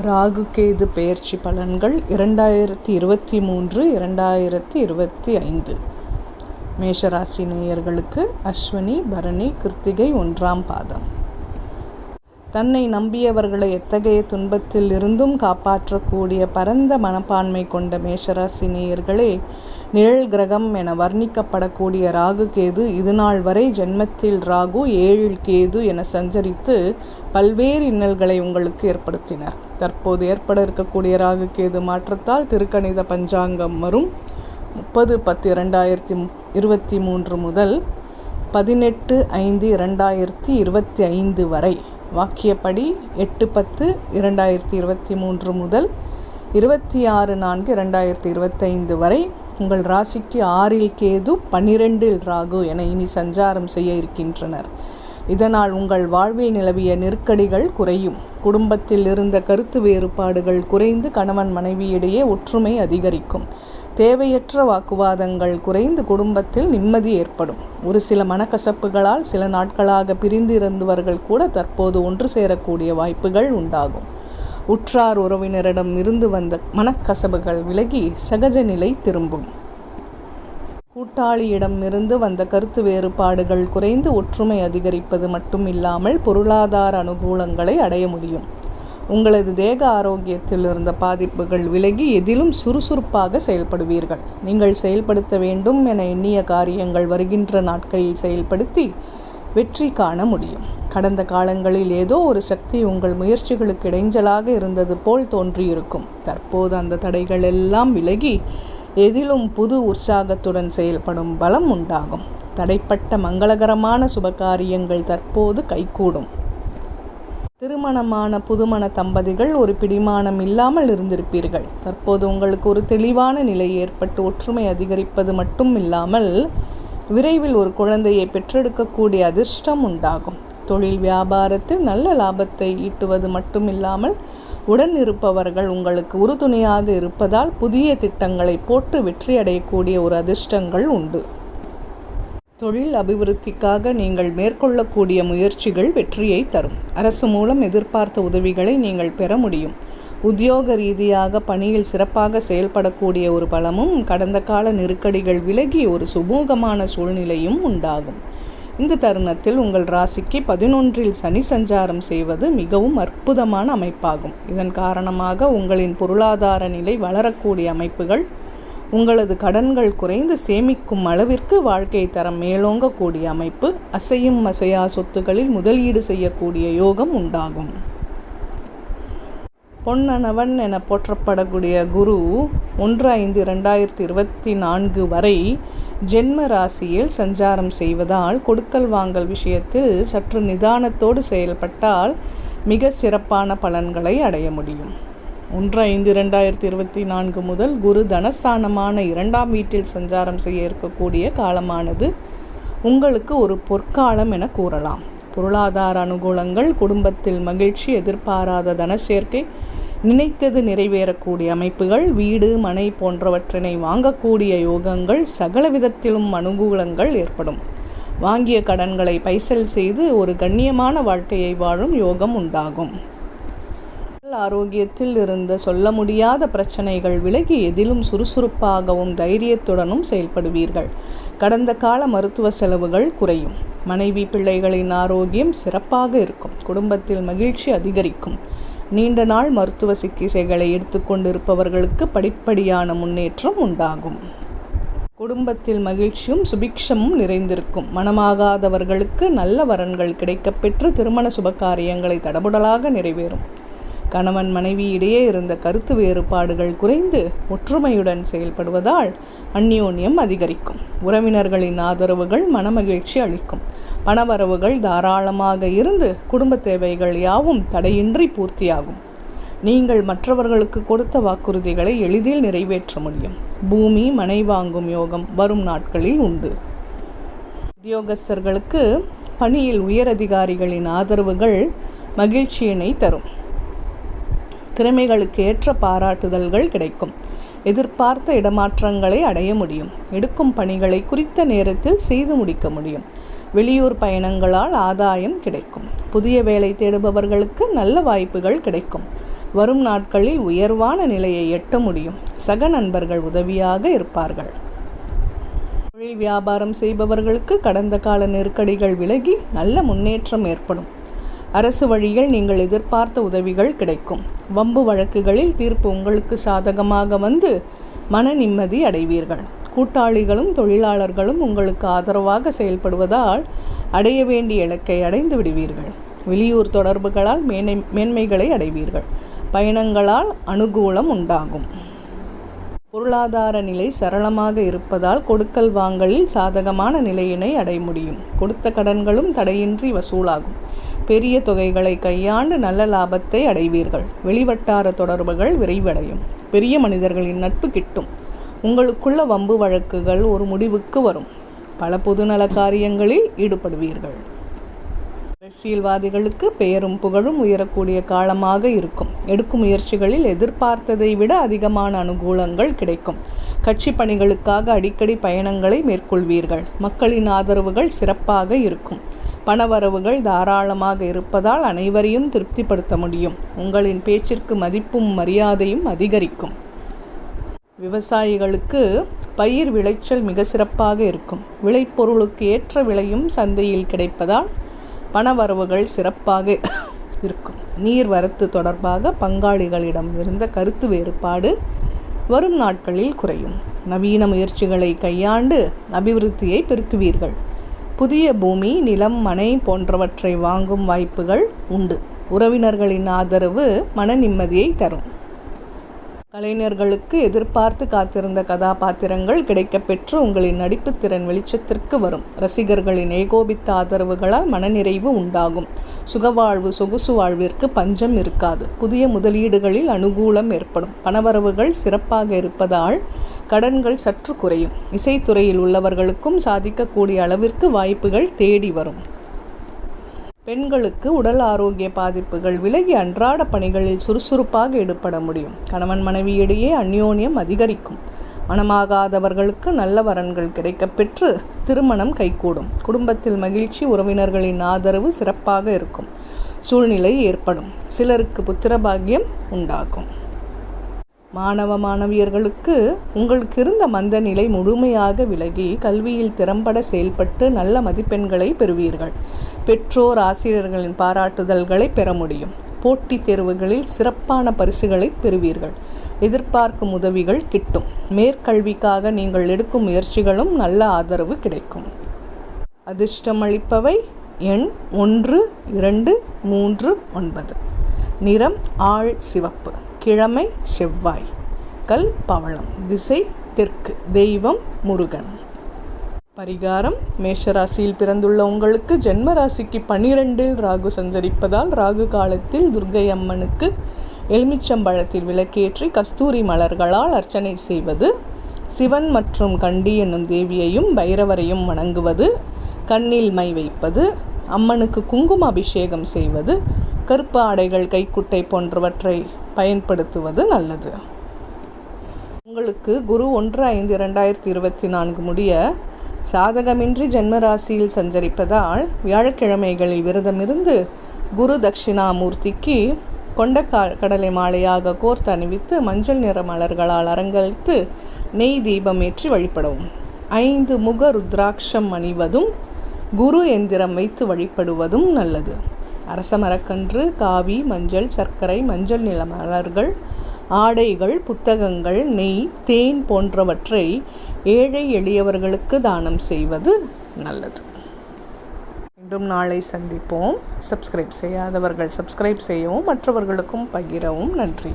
ராகு கேது பெயர்ச்சி பலன்கள் இரண்டாயிரத்தி இருபத்தி மூன்று இரண்டாயிரத்தி இருபத்தி ஐந்து. மேஷராசி நேயர்களுக்கு அஸ்வினி பரணி கிருத்திகை ஒன்றாம் பாதம். தன்னை நம்பியவர்களை எத்தகைய துன்பத்தில் இருந்தும் காப்பாற்றக்கூடிய பரந்த மனப்பான்மை கொண்ட மேஷராசி நேயர்களே நிழல் கிரகம் என வர்ணிக்கப்படக்கூடிய ராகு கேது இதுநாள் வரை ஜென்மத்தில் ராகு ஏழில் கேது என சஞ்சரித்து பல்வேறு இன்னல்களை உங்களுக்கு ஏற்படுத்தினர். தற்போது ஏற்பட இருக்கக்கூடிய ராகு கேது மாற்றத்தால் திருக்கணித பஞ்சாங்கம் வரும் முப்பது பத்து இரண்டாயிரத்தி இருபத்தி மூன்று முதல் பதினெட்டு ஐந்து இரண்டாயிரத்தி இருபத்தி ஐந்து வரை. வாக்கியப்படி எட்டு பத்து இரண்டாயிரத்தி இருபத்தி மூன்று முதல் இருபத்தி ஆறு நான்கு இரண்டாயிரத்தி இருபத்தைந்து வரை உங்கள் ராசிக்கு ஆறில் கேது பன்னிரெண்டில் ராகு என இனி சஞ்சாரம் செய்ய இருக்கின்றனர். இதனால் உங்கள் வாழ்வில் நிலவிய நெருக்கடிகள் குறையும். குடும்பத்தில் இருந்த கருத்து வேறுபாடுகள் குறைந்து கணவன் மனைவியிடையே ஒற்றுமை அதிகரிக்கும். தேவையற்ற வாக்குவாதங்கள் குறைந்து குடும்பத்தில் நிம்மதி ஏற்படும். ஒரு சில மனக்கசப்புகளால் சில நாட்களாக பிரிந்து இருந்தவர்கள் கூட தற்போது ஒன்று சேரக்கூடிய வாய்ப்புகள் உண்டாகும். உற்றார் உறவினரிடம் இருந்து வந்த மனக்கசப்புகள் விலகி சகஜ நிலை திரும்பும். கூட்டாளியிடம் இருந்து வந்த கருத்து வேறுபாடுகள் குறைந்து ஒற்றுமை அதிகரிப்பது மட்டும் இல்லாமல் பொருளாதார அனுகூலங்களை அடைய முடியும். உங்களது தேக ஆரோக்கியத்தில் இருந்த பாதிப்புகள் விலகி எதிலும் சுறுசுறுப்பாக செயல்படுவீர்கள். நீங்கள் செயல்படுத்த வேண்டும் என எண்ணிய காரியங்கள் வருகின்ற நாட்களில் செயல்படுத்தி வெற்றி காண முடியும். கடந்த காலங்களில் ஏதோ ஒரு சக்தி உங்கள் முயற்சிகளுக்கு இடைஞ்சலாக இருந்தது போல் தோன்றியிருக்கும். தற்போது அந்த தடைகள் எல்லாம் விலகி எதிலும் புது உற்சாகத்துடன் செயல்படும் பலம் உண்டாகும். தடைப்பட்ட மங்களகரமான சுபகாரியங்கள் தற்போது கைகூடும். திருமணமான புதுமண தம்பதிகள் ஒரு பிடிமானம் இல்லாமல் இருந்திருப்பீர்கள். தற்போது உங்களுக்கு ஒரு தெளிவான நிலை ஏற்பட்டு ஒற்றுமை அதிகரிப்பது மட்டும் இல்லாமல் விரைவில் ஒரு குழந்தையை பெற்றெடுக்கக்கூடிய அதிர்ஷ்டம் உண்டாகும். தொழில் வியாபாரத்தில் நல்ல லாபத்தை ஈட்டுவது மட்டும் இல்லாமல் உடன் இருப்பவர்கள் உங்களுக்கு உறுதுணையாக இருப்பதால் புதிய திட்டங்களை போட்டு வெற்றியடையக்கூடிய ஒரு அதிர்ஷ்டங்கள் உண்டு. தொழில் அபிவிருத்திக்காக நீங்கள் மேற்கொள்ளக்கூடிய முயற்சிகள் வெற்றியை தரும். அரசு மூலம் எதிர்பார்த்த உதவிகளை நீங்கள் பெற முடியும். உத்தியோக ரீதியாக பணியில் சிறப்பாக செயல்படக்கூடிய ஒரு பலமும் கடந்த கால நெருக்கடிகள் விலகி ஒரு சுமூகமான சூழ்நிலையும் உண்டாகும். இந்த தருணத்தில் உங்கள் ராசிக்கு பதினொன்றில் சனி சஞ்சாரம் செய்வது மிகவும் அற்புதமான அமைப்பாகும். இதன் காரணமாக உங்களின் பொருளாதார நிலை வளரக்கூடிய அமைப்புகள் உங்களது கடன்கள் குறைந்து சேமிக்கும் அளவிற்கு வாழ்க்கை தரம் மேலோங்கக்கூடிய அமைப்பு அசையும் அசையா சொத்துகளில் முதலீடு செய்யக்கூடிய யோகம் உண்டாகும். பொன்னனவன் என போற்றப்படக்கூடிய குரு ஒன்று ஐந்து ரெண்டாயிரத்தி இருபத்தி நான்கு வரை ஜென்ம ராசியில் சஞ்சாரம் செய்வதால் கொடுக்கல் வாங்கல் விஷயத்தில் சற்று நிதானத்தோடு செயல்பட்டால் மிக சிறப்பான பலன்களை அடைய முடியும். ஒன்று ஐந்து ரெண்டாயிரத்தி இருபத்தி நான்கு முதல் குரு தனஸ்தானமான இரண்டாம் வீட்டில் சஞ்சாரம் செய்ய இருக்கக்கூடிய காலமானது உங்களுக்கு ஒரு பொற்காலம் என கூறலாம். பொருளாதார அனுகூலங்கள் குடும்பத்தில் மகிழ்ச்சி எதிர்பாராத தன சேர்க்கை நினைத்தது நிறைவேறக்கூடிய அமைப்புகள் வீடு மனை போன்றவற்றினை வாங்கக்கூடிய யோகங்கள் சகல விதத்திலும் அனுகூலங்கள் ஏற்படும். வாங்கிய கடன்களை பைசல் செய்து ஒரு கண்ணியமான வாழ்க்கையை வாழும் யோகம் உண்டாகும். ஆரோக்கியத்தில் இருந்த சொல்ல முடியாத பிரச்சனைகள் விலகி எதிலும் சுறுசுறுப்பாகவும் தைரியத்துடனும் செயல்படுவீர்கள். கடந்த கால மருத்துவ செலவுகள் குறையும். மனைவி பிள்ளைகளின் ஆரோக்கியம் சிறப்பாக இருக்கும். குடும்பத்தில் மகிழ்ச்சி அதிகரிக்கும். நீண்ட நாள் மருத்துவ சிகிச்சைகளை எடுத்துக்கொண்டிருப்பவர்களுக்கு படிப்படியான முன்னேற்றம் உண்டாகும். குடும்பத்தில் மகிழ்ச்சியும் சுபிக்ஷமும் நிறைந்திருக்கும். மனமாகாதவர்களுக்கு நல்ல வரன்கள் கிடைக்கப்பெற்று திருமண சுபகாரியங்களை தடபுடலாக நிறைவேறும். கணவன் மனைவி இடையே இருந்த கருத்து வேறுபாடுகள் குறைந்து ஒற்றுமையுடன் செயல்படுவதால் அந்யோன்யம் அதிகரிக்கும். உறவினர்களின் ஆதரவுகள் மனமகிழ்ச்சி அளிக்கும். பணவரவுகள் தாராளமாக இருந்து குடும்ப தேவைகள் யாவும் தடையின்றி பூர்த்தியாகும். நீங்கள் மற்றவர்களுக்கு கொடுத்த வாக்குறுதிகளை எளிதில் நிறைவேற்ற முடியும். பூமி மனை வாங்கும் யோகம் வரும் நாட்களில் உண்டு. உத்தியோகஸ்தர்களுக்கு பணியில் உயரதிகாரிகளின் ஆதரவுகள் மகிழ்ச்சியினை தரும். திறமைகளுக்கு ஏற்ற பாராட்டுதல்கள் கிடைக்கும். எதிர்பார்த்த இடமாற்றங்களை அடைய முடியும். எடுக்கும் பணிகளை குறித்த நேரத்தில் செய்து முடிக்க முடியும். வெளியூர் பயணங்களால் ஆதாயம் கிடைக்கும். புதிய வேலை தேடுபவர்களுக்கு நல்ல வாய்ப்புகள் கிடைக்கும். வரும் நாட்களில் உயர்வான நிலையை எட்ட முடியும். சக நண்பர்கள் உதவியாக இருப்பார்கள். தொழில் வியாபாரம் செய்பவர்களுக்கு கடந்த கால நெருக்கடிகள் விலகி நல்ல முன்னேற்றம் ஏற்படும். அரசு வழியில் நீங்கள் எதிர்பார்த்த உதவிகள் கிடைக்கும். வம்பு வழக்குகளில் தீர்ப்பு உங்களுக்கு சாதகமாக வந்து மன நிம்மதி அடைவீர்கள். கூட்டாளிகளும் தொழிலாளர்களும் உங்களுக்கு ஆதரவாக செயல்படுவதால் அடைய வேண்டிய இலக்கை அடைந்து விடுவீர்கள். வெளியூர் தொடர்புகளால் மேனை மேன்மைகளை அடைவீர்கள். பயணங்களால் அனுகூலம் உண்டாகும். பொருளாதார நிலை சரளமாக இருப்பதால் கொடுக்கல் வாங்கலில் சாதகமான நிலையினை அடைய முடியும். கொடுத்த கடன்களும் தடையின்றி வசூலாகும். பெரிய தொகைகளை கையாண்டு நல்ல லாபத்தை அடைவீர்கள். வெளிவட்டார தொடர்புகள் விரைவடையும். பெரிய மனிதர்களின் நட்பு கிட்டும். உங்களுக்குள்ள வம்பு வழக்குகள் ஒரு முடிவுக்கு வரும். பல பொதுநல காரியங்களில் ஈடுபடுவீர்கள். அரசியல்வாதிகளுக்கு பெயரும் புகழும் உயரக்கூடிய காலமாக இருக்கும். எடுக்கும் முயற்சிகளில் எதிர்பார்த்ததை விட அதிகமான அனுகூலங்கள் கிடைக்கும். கட்சி பணிகளுக்காக அடிக்கடி பயணங்களை மேற்கொள்வீர்கள். மக்களின் ஆதரவுகள் சிறப்பாக இருக்கும். பணவரவுகள் தாராளமாக இருப்பதால் அனைவரையும் திருப்திப்படுத்த முடியும். உங்களின் பேச்சிற்கு மதிப்பும் மரியாதையும் அதிகரிக்கும். விவசாயிகளுக்கு பயிர் விளைச்சல் மிக சிறப்பாக இருக்கும். விளைபொருளுக்கு ஏற்ற விலையும் சந்தையில் கிடைப்பதால் பணவரவுகள் சிறப்பாக இருக்கும். நீர் வரத்து தொடர்பாக பங்காளிகளிடம் இருந்த கருத்து வேறுபாடு வரும் நாட்களில் குறையும். நவீன முயற்சிகளை கையாண்டு அபிவிருத்தியை பெருக்குவீர்கள். புதிய பூமி நிலம் மனை போன்றவற்றை வாங்கும் வாய்ப்புகள் உண்டு. உறவினர்களின் ஆதரவு மன நிம்மதியை தரும். கலைஞர்களுக்கு எதிர்பார்த்து காத்திருந்த கதாபாத்திரங்கள் கிடைக்கப்பெற்று உங்களின் நடிப்பு திறன் வெளிச்சத்திற்கு வரும். ரசிகர்களின் ஏகோபித்த ஆதரவுகளால் மனநிறைவு உண்டாகும். சுகவாழ்வு சொகுசு வாழ்விற்கு பஞ்சம் இருக்காது. புதிய முதலீடுகளில் அனுகூலம் ஏற்படும். பணவரவுகள் சிறப்பாக இருப்பதால் கடன்கள் சற்று குறையும். இசைத்துறையில் உள்ளவர்களுக்கும் சாதிக்கக்கூடிய அளவிற்கு வாய்ப்புகள் தேடி வரும். பெண்களுக்கு உடல் ஆரோக்கிய பாதிப்புகள் விலகி அன்றாட பணிகளில் சுறுசுறுப்பாக ஈடுபட முடியும். கணவன் மனைவியிடையே அந்யோன்யம் அதிகரிக்கும். மனமாகாதவர்களுக்கு நல்ல வரன்கள் கிடைக்கப்பெற்று திருமணம் கைகூடும். குடும்பத்தில் மகிழ்ச்சி உறவினர்களின் ஆதரவு சிறப்பாக இருக்கும். சூழ்நிலை ஏற்படும். சிலருக்கு புத்திரபாகியம் உண்டாகும். மாணவ மாணவியர்களுக்கு உங்களுக்கு இருந்த மந்த நிலை முழுமையாக விலகி கல்வியில் திறம்பட செயல்பட்டு நல்ல மதிப்பெண்களை பெறுவீர்கள். பெற்றோர் ஆசிரியர்களின் பாராட்டுதல்களை பெற முடியும். போட்டித் தேர்வுகளில் சிறப்பான பரிசுகளை பெறுவீர்கள். எதிர்பார்க்கும் உதவிகள் கிட்டும். மேற்கல்விக்காக நீங்கள் எடுக்கும் முயற்சிகளும் நல்ல ஆதரவு கிடைக்கும். அதிர்ஷ்டமளிப்பவை எண் ஒன்று இரண்டு மூன்று ஒன்பது. நிறம் ஆள் சிவப்பு. கிழமை செவ்வாய் கல் பவளம். திசை தெற்கு. தெய்வம் முருகன். பரிகாரம். மேஷராசியில் பிறந்துள்ள உங்களுக்கு ஜென்ம ராசிக்கு பனிரெண்டில் ராகு சஞ்சரிப்பதால் ராகு காலத்தில் துர்கை அம்மனுக்கு எலுமிச்சம்பழத்தில் விளக்கேற்றி கஸ்தூரி மலர்களால் அர்ச்சனை செய்வது. சிவன் மற்றும் கண்டி என்னும் தேவியையும் பைரவரையும் வணங்குவது. கண்ணில் மை வைப்பது. அம்மனுக்கு குங்கும அபிஷேகம் செய்வது. கருப்பு ஆடைகள் கைக்குட்டை போன்றவற்றை பயன்படுத்துவது நல்லது. உங்களுக்கு குரு ஒன்று ஐந்து இரண்டாயிரத்தி இருபத்தி நான்கு முடிய சாதகமின்றி ஜென்மராசியில் சஞ்சரிப்பதால் வியாழக்கிழமைகளில் விரதமிருந்து குரு தட்சிணாமூர்த்திக்கு கொண்ட கடலை மாலையாக கோர்த்து அணிவித்து மஞ்சள் நிற மலர்களால் அலங்கரித்து நெய் தீபம் ஏற்றி வழிபடவும். ஐந்து முக ருத்ராட்சம் அணிவதும் குரு எந்திரம் வைத்து வழிபடுவதும் நல்லது. அரச மரக்கன்று காவி மஞ்சள் சர்க்கரை மஞ்சள் நில மலர்கள் ஆடைகள் புத்தகங்கள் நெய் தேன் போன்றவற்றை ஏழை எளியவர்களுக்கு தானம் செய்வது நல்லது. மீண்டும் நாளை சந்திப்போம். சப்ஸ்கிரைப் செய்யாதவர்கள் சப்ஸ்கிரைப் செய்யவும் மற்றவர்களுக்கும் பகிரவும் நன்றி.